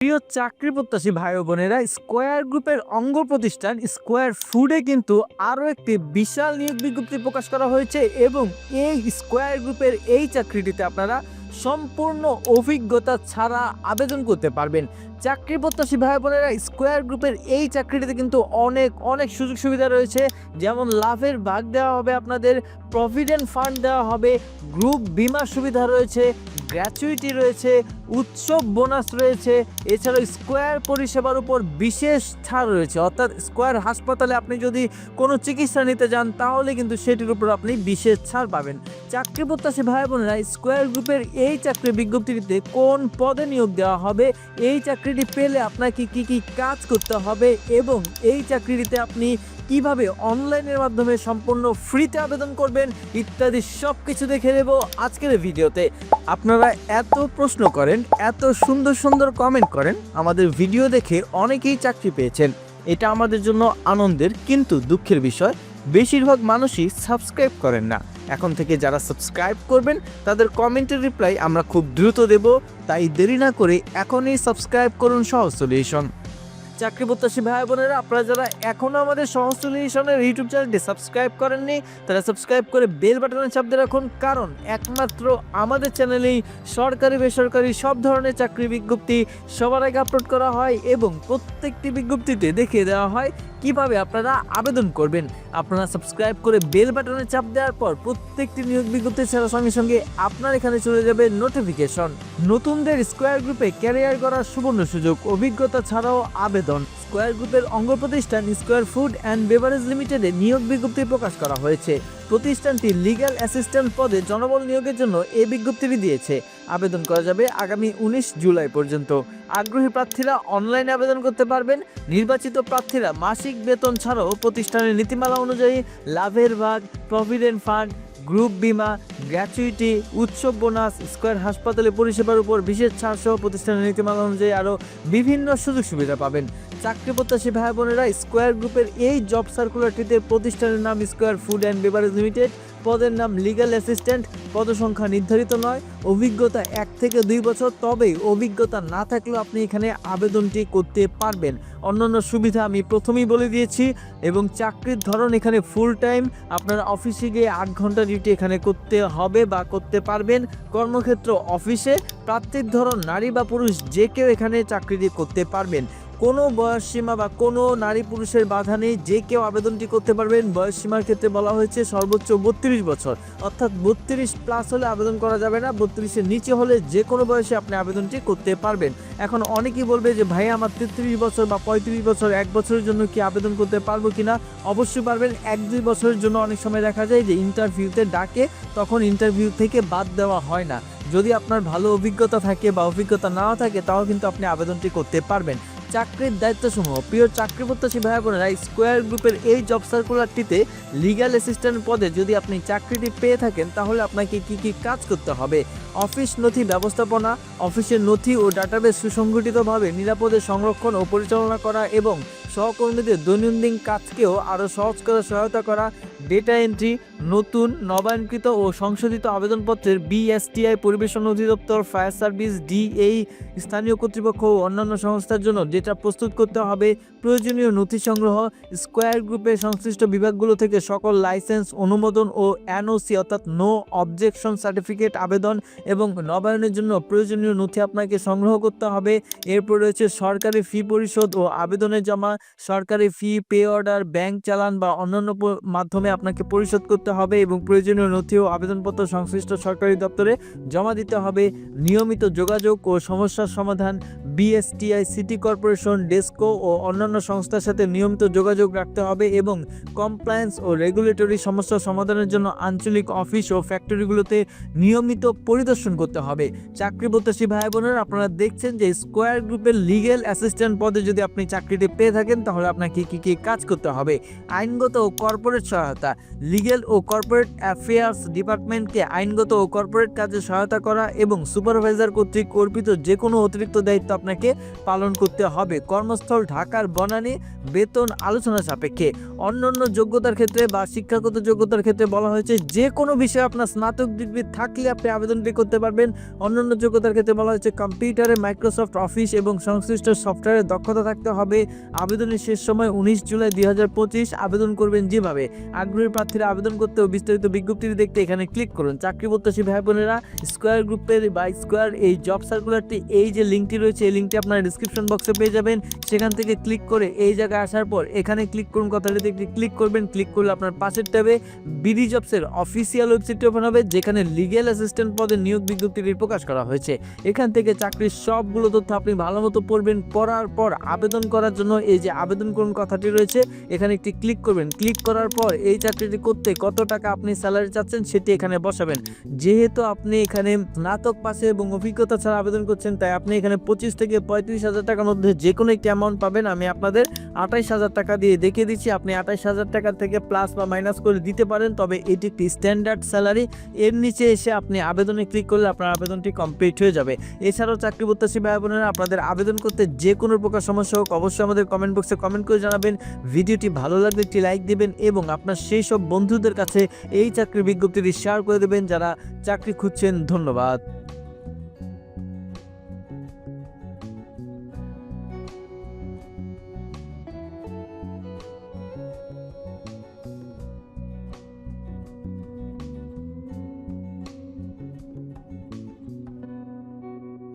প্রিয় চাকরি প্রত্যাশী ভাই বোনেরা স্কোয়ার গ্রুপের অঙ্গ প্রতিষ্ঠান স্কোয়ার ফুডে কিন্তু আরও একটি বিশাল নিয়োগ বিজ্ঞপ্তি প্রকাশ করা হয়েছে এবং এই স্কোয়ার গ্রুপের এই চাকরিটিতে আপনারা সম্পূর্ণ অভিজ্ঞতা ছাড়া আবেদন করতে পারবেন। চাকরি প্রত্যাশী ভাই বোনেরা স্কোয়ার গ্রুপের এই চাকরিটিতে কিন্তু অনেক অনেক সুযোগ সুবিধা রয়েছে। যেমন লাভের ভাগ দেওয়া হবে আপনাদের প্রভিডেন্ট ফান্ড দেওয়া হবে গ্রুপ বিমা সুবিধা রয়েছে গ্র্যাচুইটি রয়েছে, উৎসব বোনাস রয়েছে, এছাড়াও স্কোয়ার পরিষেবার উপর বিশেষ ছাড় রয়েছে। অর্থাৎ স্কোয়ার হাসপাতালে আপনি যদি কোনো চিকিৎসা নিতে যান, তাহলে কিন্তু সেটির উপর আপনি বিশেষ ছাড় পাবেন। চাকরি প্রত্যাশী ভাই বোনেরা স্কোয়ার গ্রুপের এই চাকরি বিজ্ঞপ্তিটিতে কোন পদে নিয়োগ দেওয়া হবে, এই চাকরিটি পেলে আপনাকে কি কি কাজ করতে হবে, এবং এই চাকরিটিতে আপনি কীভাবে অনলাইনের মাধ্যমে সম্পূর্ণ ফ্রিতে আবেদন করবেন ইত্যাদি সব কিছু দেখে দেব আজকের ভিডিওতে। আপনারা এত প্রশ্ন করেন, এত সুন্দর সুন্দর কমেন্ট করেন, আমাদের ভিডিও দেখে অনেকেই চাকরি পেয়েছেন। এটা আমাদের জন্য আনন্দের কিন্তু দুঃখের বিষয়। বেশিরভাগ মানুষই সাবস্ক্রাইব করেন না। এখন থেকে যারা সাবস্ক্রাইব করবেন, তাদের কমেন্টের রিপ্লাই আমরা খুব দ্রুত দেব। তাই দেরি না করে এখনই সাবস্ক্রাইব করুন সহজ সলিউশন চাকরি প্রত্যাশী ভাই বোনেরা, আপনারা যারা এখনও আমাদের সহজ সলিউশনের ইউটিউব চ্যানেলটি সাবস্ক্রাইব করেননি, তারা সাবস্ক্রাইব করে বেল বাটনে চাপ দিয়ে রাখুন, কারণ একমাত্র আমাদের চ্যানেলেই সরকারি, বেসরকারি সব ধরনের চাকরি বিজ্ঞপ্তি সবার আগে আপলোড করা হয় এবং প্রত্যেকটি বিজ্ঞপ্তিতে দেখিয়ে দেওয়া হয়। কীভাবে আপনারা আবেদন করবেন? আপনারা সাবস্ক্রাইব করে বেল বাটনে চাপ দেওয়ার পর প্রত্যেকটি নিয়োগ বিজ্ঞপ্তি ছাড়ার সঙ্গে সঙ্গে আপনার এখানে চলে যাবে নোটিফিকেশন নতুনদের স্কোয়ার গ্রুপে ক্যারিয়ার করার সুবর্ণ সুযোগ, অভিজ্ঞতা ছাড়াও আবেদন। স্কোয়ার গ্রুপের অঙ্গ প্রতিষ্ঠান স্কোয়ার ফুড অ্যান্ড বেভারেজ লিমিটেডে নিয়োগ বিজ্ঞপ্তি প্রকাশ করা হয়েছে। প্রতিষ্ঠানটি লিগ্যাল অ্যাসিস্ট্যান্ট পদে জনবল নিয়োগের জন্য এই বিজ্ঞপ্তিটি দিয়েছে। আবেদন করা যাবে আগামী উনিশ জুলাই পর্যন্ত। আগ্রহী প্রার্থীরা অনলাইনে আবেদন করতে পারবেন। নির্বাচিত প্রার্থীরা মাসিক বেতন ছাড়াও প্রতিষ্ঠানের নীতিমালা অনুযায়ী লাভের ভাগ, প্রভিডেন্ট ফান্ড, গ্রুপ বিমা, গ্র্যাচুইটি উৎসব বোনাস, স্কোয়ার হাসপাতালে পরিষেবার উপর বিশেষ ছাড় সহ প্রতিষ্ঠানের নীতিমালা অনুযায়ী আরও বিভিন্ন সুযোগ সুবিধা পাবেন। চাকরি প্রত্যাশী ভাই বোনেরা স্কোয়ার গ্রুপের এই জব সার্কুলারটিতে প্রতিষ্ঠানের নাম Square food and beverage limited পদের নাম লিগ্যাল অ্যাসিস্ট্যান্ট পদসংখ্যা নির্ধারিত নয়, অভিজ্ঞতা এক থেকে দুই বছর তবে অভিজ্ঞতা না থাকলেও আপনি এখানে আবেদনটি করতে পারবেন। অন্যান্য সুবিধা আমি প্রথমেই বলে দিয়েছি, এবং চাকরির ধরন এখানে ফুল টাইম আপনার অফিসে গিয়ে আট ঘণ্টা ডিউটি এখানে করতে হবে বা করতে পারবেন। কর্মক্ষেত্র অফিসে, প্রার্থীর ধরন নারী বা পুরুষ যে কেউ এখানে চাকরিটি করতে পারবেন। কোনো বয়স সীমা বা কোনো নারী পুরুষের বাধা নেই, যে কেউ আবেদনটি করতে পারবেন, বয়স সীমার ক্ষেত্রে বলা হয়েছে সর্বোচ্চ বত্রিশ বছর। অর্থাৎ বত্রিশ প্লাস হলে আবেদন করা যাবে না, বত্রিশের নিচে হলে যে কোনো বয়সে আপনি আবেদনটি করতে পারবেন। এখন অনেকেই বলবে যে, ভাই, আমার তেত্রিশ বছর বা পঁয়ত্রিশ বছর, এক বছরের জন্য কি আবেদন করতে পারব কিনা অবশ্যই পারবেন। এক দুই বছরের জন্য অনেক সময় দেখা যায় যে ইন্টারভিউতে ডাকে, তখন ইন্টারভিউ থেকে বাদ দেওয়া হয় না। যদি আপনার ভালো অভিজ্ঞতা থাকে বা অভিজ্ঞতা নাও থাকে, তাও কিন্তু আপনি আবেদনটি করতে পারবেন। চাকরির দায়িত্বসমূহ। প্রিয় চাকরি প্রত্যাশী ভাই বোনেরা স্কোয়ার গ্রুপের এই জব সার্কুলারটিতে লিগ্যাল অ্যাসিস্ট্যান্ট পদে যদি আপনি চাকরিটি পেয়ে থাকেন, তাহলে আপনাকে কি কি কাজ করতে হবে? অফিস নথি ব্যবস্থাপনা, অফিসের নথি ও ডাটাবেস সুসংগঠিতভাবে নিরাপদে সংরক্ষণ ও পরিচালনা করা এবং সহকর্মীদের দৈনন্দিন কাজকেও আরও সহজ করে সহায়তা করা ডেটা এন্ট্রি নতুন, নবায়নকৃত ও সংশোধিত আবেদনপত্রের বিএসটিআই পরিবেশন অধিদপ্তর ফায়ার সার্ভিস ডিএই স্থানীয় কর্তৃপক্ষ ও অন্যান্য সংস্থার জন্য ডেটা প্রস্তুত করতে হবে। প্রয়োজনীয় নথি সংগ্রহ, স্কোয়ার গ্রুপের সংশ্লিষ্ট বিভাগগুলো থেকে সকল লাইসেন্স, অনুমোদন ও এনওসি অর্থাৎ নো অবজেকশন সার্টিফিকেট আবেদন এবং নবায়নের জন্য প্রয়োজনীয় নথি আপনাকে সংগ্রহ করতে হবে। এরপর রয়েছে সরকারি ফি পরিশোধ ও আবেদনের জমা। সরকারি ফি পে অর্ডার ব্যাংক চালান বা অন্যান্য মাধ্যমে আপনাকে পরিশোধ করতে হবে এবং প্রয়োজনীয় নথি ও আবেদনপত্র সংশ্লিষ্ট সরকারি দপ্তরে জমা দিতে হবে। নিয়মিত যোগাযোগ ও সমস্যার সমাধান বিএসটিআই সিটি কর্পোরেশন ডেস্কো ও অন্যান্য সংস্থার সাথে নিয়মিত যোগাযোগ রাখতে হবে এবং কমপ্লায়েন্স ও রেগুলেটরি সমস্যা সমাধানের জন্য আঞ্চলিক অফিস ও ফ্যাক্টরিগুলোতে নিয়মিত পরিদর্শন করতে হবে। চাকরি প্রত্যাশী ভাই বোনেরা আপনারা দেখছেন যে স্কোয়ার গ্রুপের লিগেল অ্যাসিস্ট্যান্ট পদে যদি আপনি চাকরিটি পেয়ে থাকেন থাকেন, তাহলে আপনাকে কি কি কাজ করতে হবে? আইনগত ও কর্পোরেট সহায়তা লিগেল ও কর্পোরেট অ্যাফেয়ার্স ডিপার্টমেন্টকে আইনগত ও কর্পোরেট কাজে সহায়তা করা এবং সুপারভাইজার কর্তৃক অর্পিত যে কোনো অতিরিক্ত দায়িত্ব আপনাকে পালন করতে হবে। কর্মস্থল ঢাকার বনানী, বেতন আলোচনা সাপেক্ষে। অন্যান্য যোগ্যতার ক্ষেত্রে বা শিক্ষাগত যোগ্যতার ক্ষেত্রে বলা হয়েছে যে কোনো বিষয়ে আপনার স্নাতক ডিগ্রি থাকলে আপনি আবেদনটি করতে পারবেন। অন্যান্য যোগ্যতার ক্ষেত্রে বলা হয়েছে কম্পিউটারে মাইক্রোসফট অফিস এবং সংশ্লিষ্ট সফটওয়্যারে দক্ষতা থাকতে হবে। আবেদনের শেষ সময় উনিশ জুলাই দুই হাজার পঁচিশ আবেদন করবেন যেভাবে। আগ্রহী প্রার্থীরা আবেদন করতে ও বিস্তারিত বিজ্ঞপ্তিটি দেখতে এখানে ক্লিক করুন। চাকরি প্রত্যাশী ভাই বোনেরা স্কোয়ার গ্রুপের বা স্কোয়ার এই জব সার্কুলারটি এই যে লিঙ্কটি রয়েছে, এই লিঙ্কটি আপনারা ডিসক্রিপশন বক্সে পেয়ে যাবেন। সেখান থেকে ক্লিক করে এই জায়গায় আসার পর এখানে ক্লিক করুন, কথাটিতে একটি ক্লিক করবেন। ক্লিক করলে আপনার পাশের ট্যাবে বিডি জবসের অফিসিয়াল ওয়েবসাইটটি ওপেন হবে, যেখানে লিগেল অ্যাসিস্ট্যান্ট পদে নিয়োগ বিজ্ঞপ্তিটি প্রকাশ করা হয়েছে। এখান থেকে চাকরির সবগুলো তথ্য আপনি ভালো মতো পড়বেন, পড়ার পর আবেদন করার জন্য এই যে আবেদন করুন কথাটি রয়েছে, এখানে একটি ক্লিক করবেন। ক্লিক করার পর এই চাকরিটি করতে কত টাকা আপনি স্যালারি চাচ্ছেন সেটি এখানে বসাবেন। যেহেতু আপনি এখানে স্নাতক পাশে এবং অভিজ্ঞতা ছাড়া আবেদন করছেন, তাই আপনি এখানে পঁচিশ থেকে পঁয়ত্রিশ হাজার টাকার মধ্যে যে কোনো একটি অ্যামাউন্ট পাবেন। আমি আপনাদের আঠাইশ হাজার টাকা দিয়ে দেখিয়ে দিচ্ছি। আপনি আঠাইশ হাজার টাকা থেকে প্লাস বা মাইনাস করে দিতে পারেন, তবে এটি একটি স্ট্যান্ডার্ড স্যালারি এর নিচে এসে আপনি আবেদনে ক্লিক করলে আপনার আবেদনটি কমপ্লিট হয়ে যাবে। এছাড়াও চাকরি প্রত্যাশী ভাই বোনেরা আপনাদের আবেদন করতে যে কোনো প্রকার সমস্যা হোক, অবশ্যই আমাদের কমেন্ট বক্সে কমেন্ট করে জানাবেন। ভিডিওটি ভালো লাগলে একটি লাইক দেবেন এবং আপনার সেই সব বন্ধুদের কাছে এই চাকরির বিজ্ঞপ্তিটি শেয়ার করে দেবেন যারা চাকরি খুঁজছেন। ধন্যবাদ।